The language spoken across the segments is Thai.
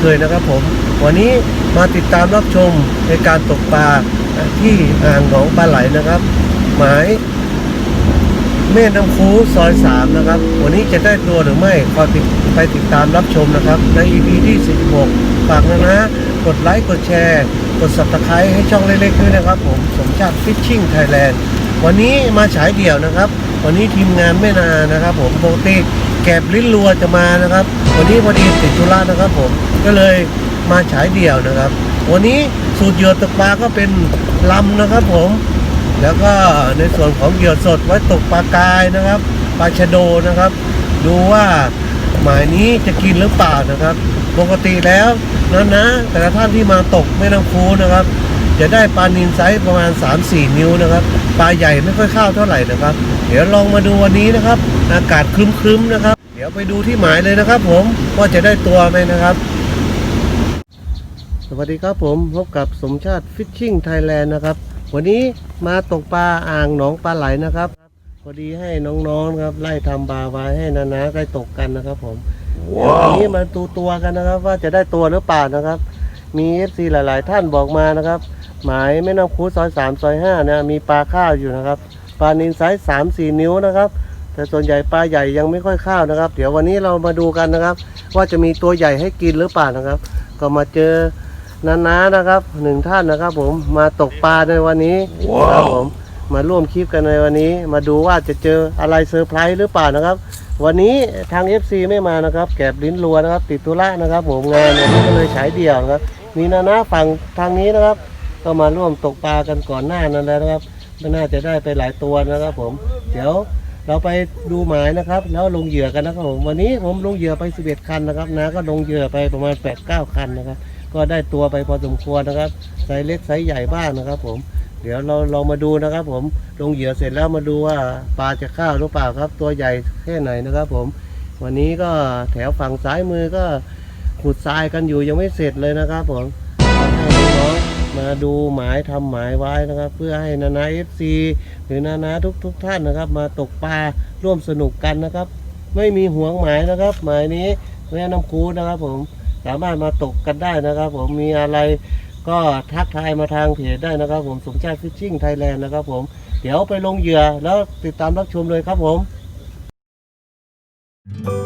เคยนะครับผม วันนี้มาติดตามรับชมในการตกปลาที่อ่างหนองปลาไหลนะครับ หมายแม่น้ำคูซอยสามนะครับ วันนี้จะได้ตัวหรือไม่คอยติดไปติดตามรับชมนะครับ ใน EP ที่ 16 ฝากนะนะ กดไลค์ กดแชร์ กด subscribe ให้ช่องเล็กๆด้วยนะครับ ผมสมชาติฟิชชิ่งไทยแลนด์วันนี้มาฉายเดี่ยวนะครับ วันนี้ทีมงานไม่นานะครับ ผมโปกติ แกบลิ้นรัวจะมานะครับ วันนี้พอดีติดธุระนะครับผมก็เลยมาฉายเดี่ยวนะครับ วันนี้สูตรเหยื่อตกปลาก็เป็นลำนะครับผม แล้วก็ในส่วนของเหยื่อสดไว้ตกปลากายนะครับปลาชะโดนะครับ ดูว่าหมายนี้จะกินหรือเปล่านะครับ ปกติแล้วนั้นนะ แต่ละท่านที่มาตกแม่น้ำคูนะครับ จะได้ปลานินไซส์ประมาณ 3-4 นิ้วนะครับ ปลาใหญ่ไม่ค่อยเข้าเท่าไหร่นะครับ เดี๋ยวลองมาดูวันนี้นะครับ อากาศครึ้มๆนะครับ เดี๋ยวไปดูที่หมายเลยนะครับผมว่าจะได้ตัวไหมนะครับ สวัสดีครับผมพบกับสมชาติฟิชชิ่งไทยแลนด์นะครับ วันนี้มาตกปลาอ่างหนองปลาไหลนะครับพอดีให้น้องๆครับ ไล่ทำบาไว้ให้นานาได้ตกกันนะครับ ผมเดี๋ยววันนี้มาดูตัวกันนะครับ ว่าจะได้ตัวหรือเปล่านะครับ มีเอฟซีหลาย ๆ ท่านบอกมานะครับ หมายแม่น้ำคูซอยสามซอยห้านะมีปลาข้าวอยู่นะครับปลานินไซส์สามสี่นิ้วนะครับ แต่ส่วนใหญ่ปลาใหญ่ยังไม่ค่อยข้าวนะครับ เดี๋ยววันนี้เรามาดูกันนะครับ ว่าจะมีตัวใหญ่ให้กินหรือเปล่านะครับ ก็มาเจอนานานะครับหนึ่งท่านนะครับ ผมมาตกปลาในวันนี้ครับผมมาร่วมคลิปกันในวันนี้ มาดูว่าจะเจออะไรเซอร์ไพรส์หรือเปล่านะครับ วันนี้ทาง FC ไม่มานะครับ แกบลิ้นรัวนะครับ ติดธุระนะครับผมงานวันนี้ก็เลยฉายเดี่ยวนะครับ มีนานาฝั่งทางนี้นะครับ ก็มาร่วมตกปลากันก่อนหน้านั้นแล้วนะครับไม่น่าจะได้ไปหลายตัวนะครับ ผม เดี๋ยว เราไปดูหมายนะครับ แล้วลงเหยื่อกันนะครับผมวันนี้ผมลงเหยื่อไป 11 คันนะครับนาก็ลงเหยื่อไปประมาณ 8-9 คันนะครับ ก็ได้ตัวไปพอสมควรนะครับไซส์เล็กไซส์ใหญ่บ้างนะครับ ผมเดี๋ยวเราลองมาดูนะครับ ผมลงเหยื่อเสร็จแล้วมาดูว่าปลาจะเข้าวหรือเปล่าครับ ตัวใหญ่แค่ไหนนะครับ ผม วันนี้ก็แถวฝั่งซ้ายมือก็ขุดทรายกันอยู่ยังไม่เสร็จเลยนะครับ ผม มาดูหมายทำหมายไว้นะครับ เพื่อให้นานาเอฟซีหรือนานาทุกทุกๆท่านนะครับ มาตกปลาร่วมสนุกกันนะครับ ไม่มีห่วงหมายนะครับ หมายนี้แม่น้ำคูนะครับ ผมสามารถมาตกกันได้นะครับ ผมมีอะไรก็ทักทายมาทางเพจได้นะครับ ผมสมชาติฟิชชิ่งไทยแลนด์นะครับ ผมเดี๋ยวไปลงเหยื่อแล้วติดตามรับชมเลยครับผม Oh.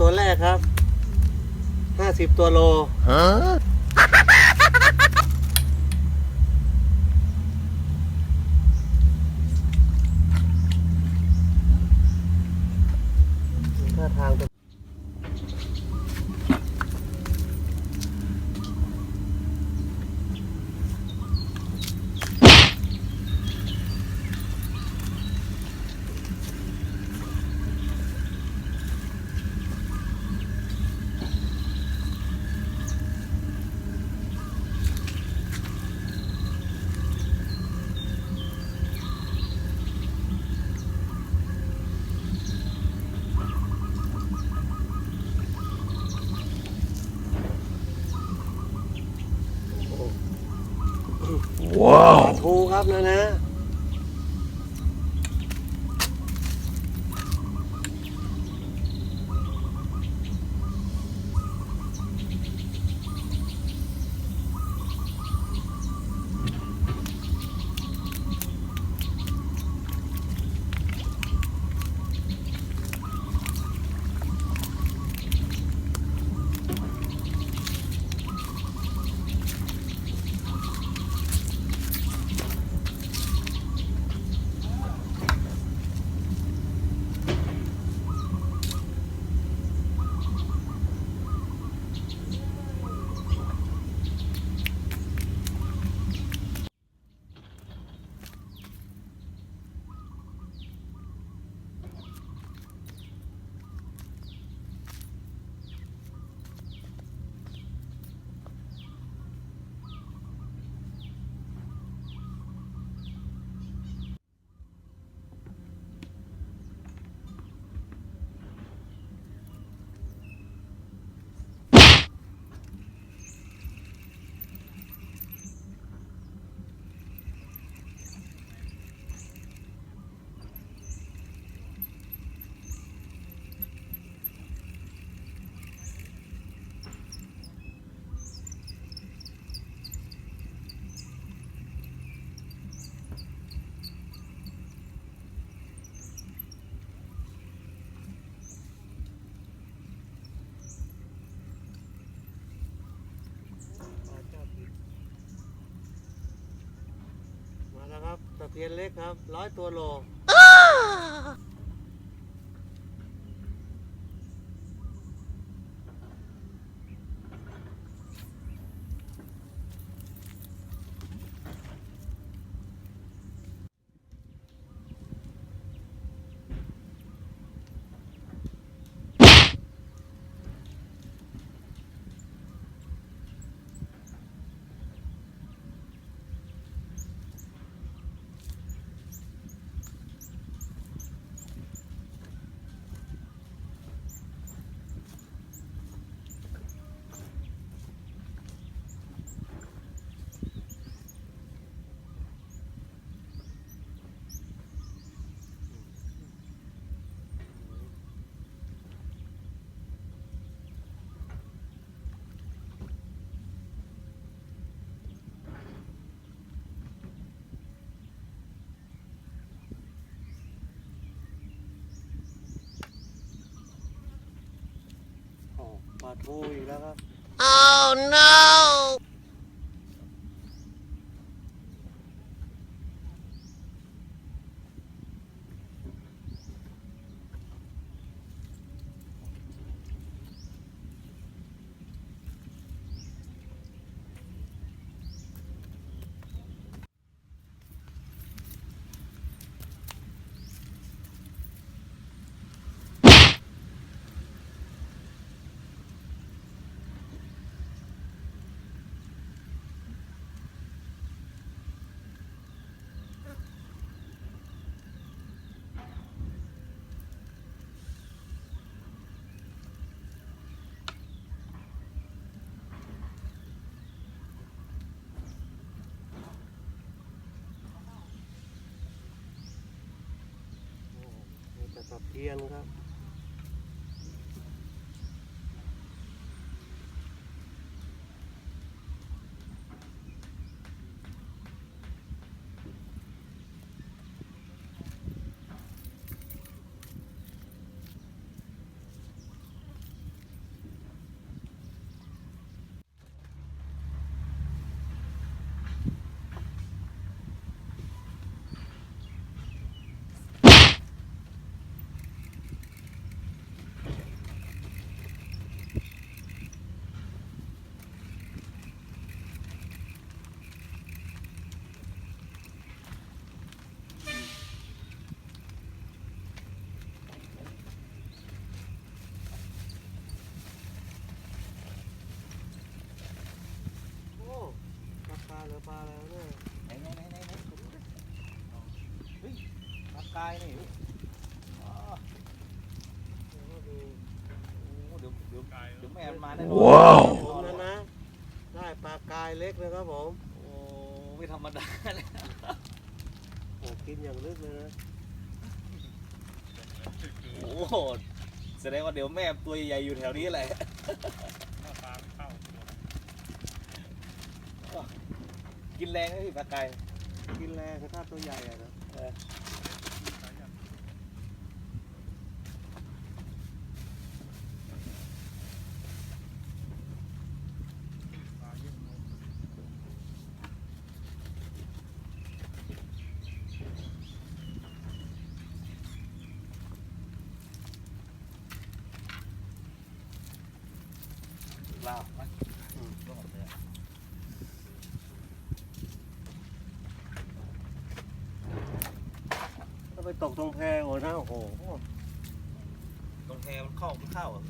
ตัวแรกครับห้าสิบตัวโลฮะทางจะว้าว อบนะนะ มาแล้วครับตะ เพียนเล็กครับร้อยตัวโล โอ้ ปลาทูอีกแล้วครับ Oh no! โอ้ มีแต่ตะเพียนครับ Oh ปลาแล้วเนี่ย ไหนไหนไหนไหนไหนเฮ้ยปลากายนี่อ๋อ เดี๋ยวก็ดู โอ้เดี๋ยวเดี๋ยวเดี๋ย วแม่มันมาแน่นว้าวนผมนะนะได้ปลากายเล็กนะครับผม โอ้ไม่ธรรมดาเลยโอ้กินอย่างลึกเลยนะ โอ้โหแสดงว่าเดี๋ยวแม่ตัวใหญ่ๆอยู่แถวนี้แหละกินแรงไหมพี่ปลากาย กินแรงถ้าตัวใหญ่อะนะ เออ ลาบนะอืมก็หมดเลย ไปตกตรงแพโอ้นะโอ้โห ตรงแพมันเข้ามันเข้าอะ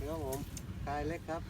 นี่ครับผมกายเล็กครับ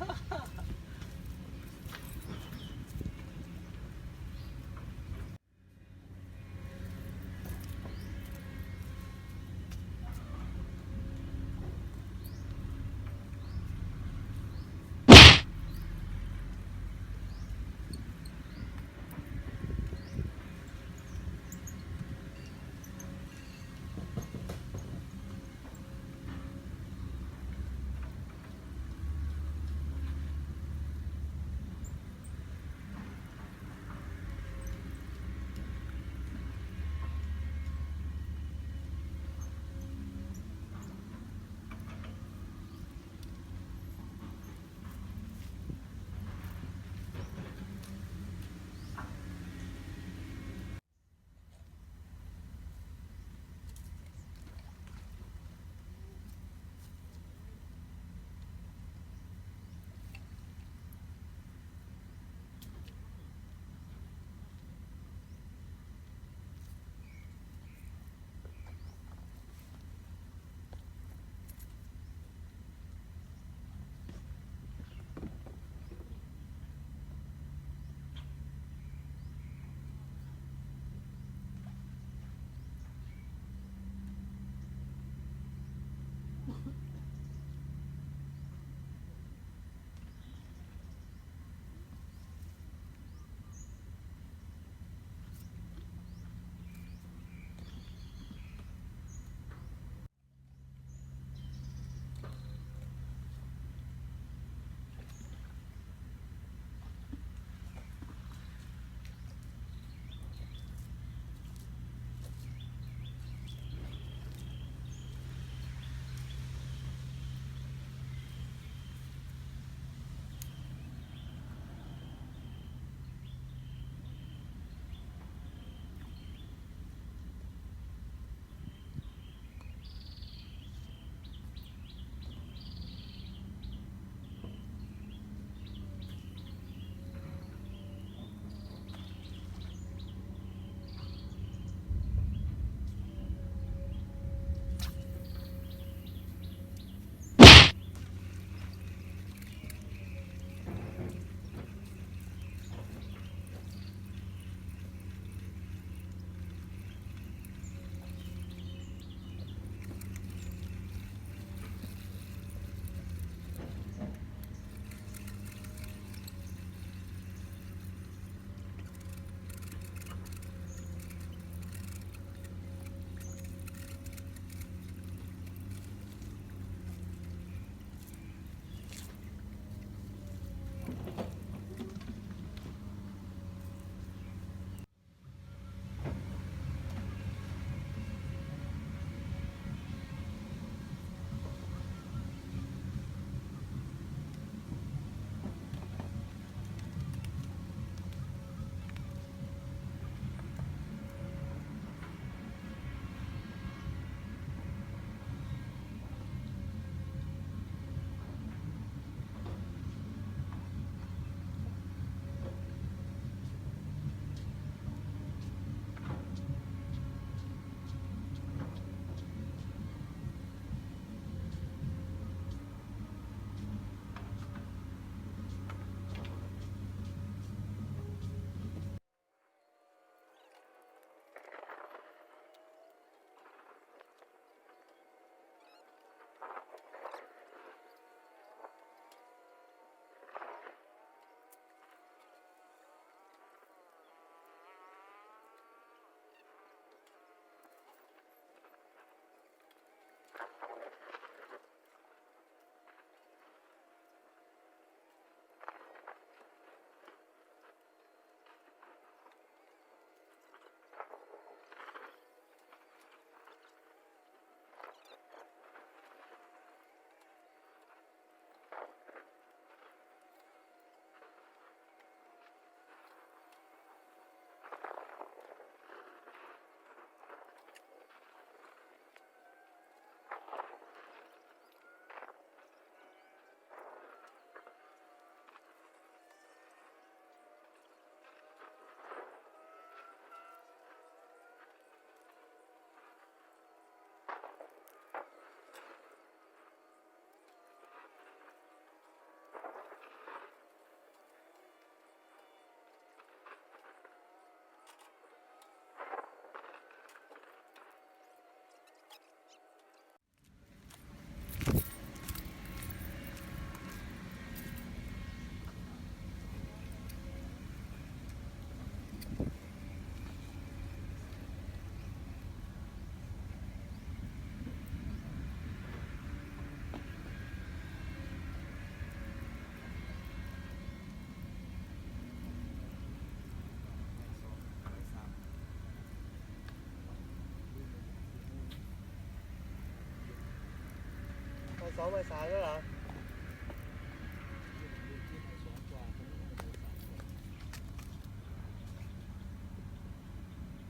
ายสองบ่ายสามแล้วเหรอ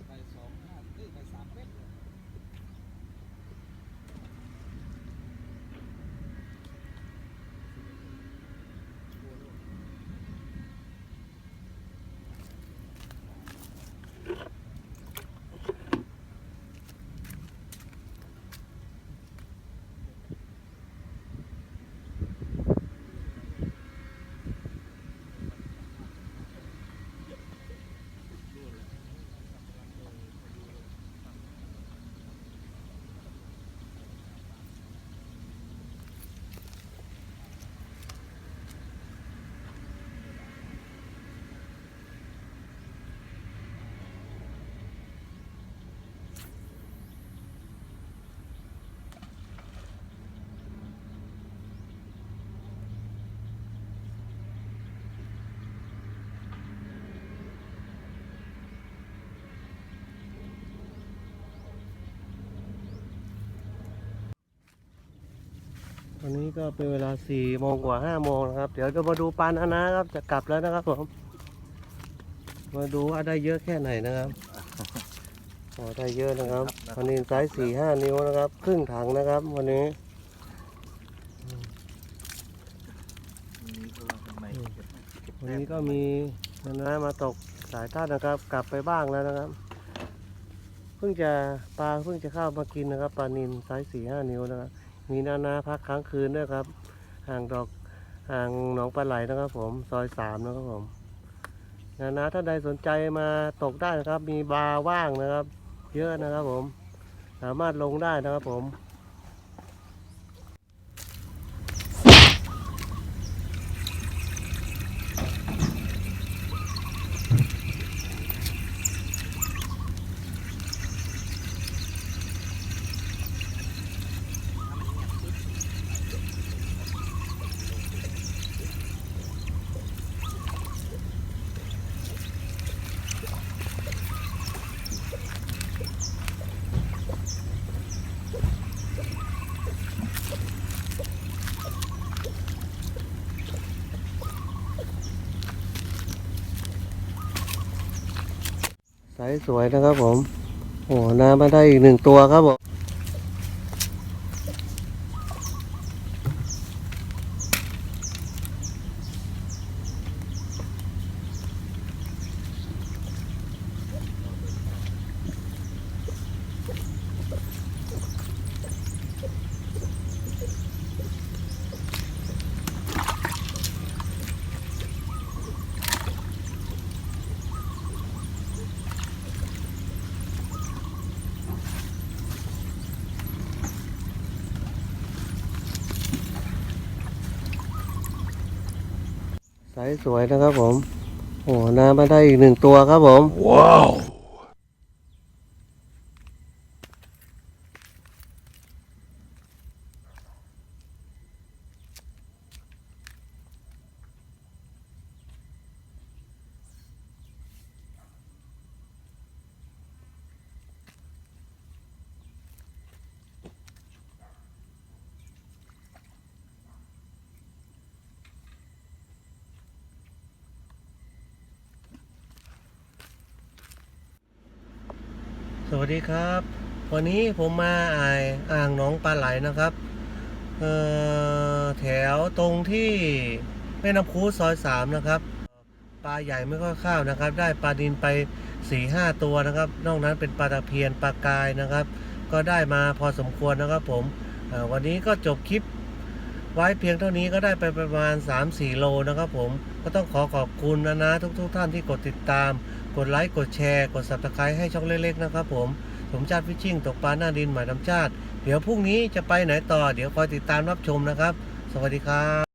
ไปสองห้าเอ้ยไปสามเมตร วันนี้ก็เป็นเวลาสี่โมงกว่าห้าโมงนะครับ เดี๋ยวจะมาดูปานอานะครับ จะกลับแล้วนะครับผม มาดูว่าได้เยอะแค่ไหนนะครับโอ้ได้เยอะนะครับ วันนี้ไซส์สี่ห้านิ้วนะครับ ครึ่งถังนะครับ วันนี้วันนี้ก็มีนานามาตกสายท่านนะครับ กลับไปบ้างแล้วนะครับ เพิ่งจะปลาเพิ่งจะเข้ามากินนะครับปลานินไซส์สี่ห้านิ้วนะครับ มีนานาพักค้างคืนด้วยครับ ห่างดอกห่างหนองปลาไหลนะครับผมซอยสามนะครับผมนานาถ้าใดสนใจมาตกได้นะครับ มีบาร์ว่างนะครับ เยอะนะครับผม สามารถลงได้นะครับผม สสวยนะครับผม โอ้น้ำมาได้อีกหนึ่งตัวครับผม สวยนะครับผม โอ้น้ำมาได้อีกหนึ่งตัวครับผมสวั สดีครับ วันนี้ผมมาอ่ายอ่างหนองปลาไหลนะครับเอ่อแถวตรงที่แม่น้ำคูซอยสามนะครับปลาใหญ่ไม่ค่อยข้าวนะครับ ได้ปลาดินไปสี่ห้าตัวนะครับ นอกนั้นเป็นปลาตะเพียนปลากายนะครับ ก็ได้มาพอสมควรนะครับผมวันนี้ก็จบคลิปไว้เพียงเท่านี้ก็ได้ไปประมาณ 3-4 โลนะครับผมก็ต้องขอขอบคุณนะนะทุกๆทท่านที่กดติดตาม กดไลค์ กดแชร์ กด subscribe ให้ช่องเล็กๆนะครับผมผมชาติฟิชชิ่งตกปลาหน้าดินหมายน้ำชาติ เดี๋ยวพรุ่งนี้จะไปไหนต่อ เดี๋ยวคอยติดตามรับชมนะครับ สวัสดีครับ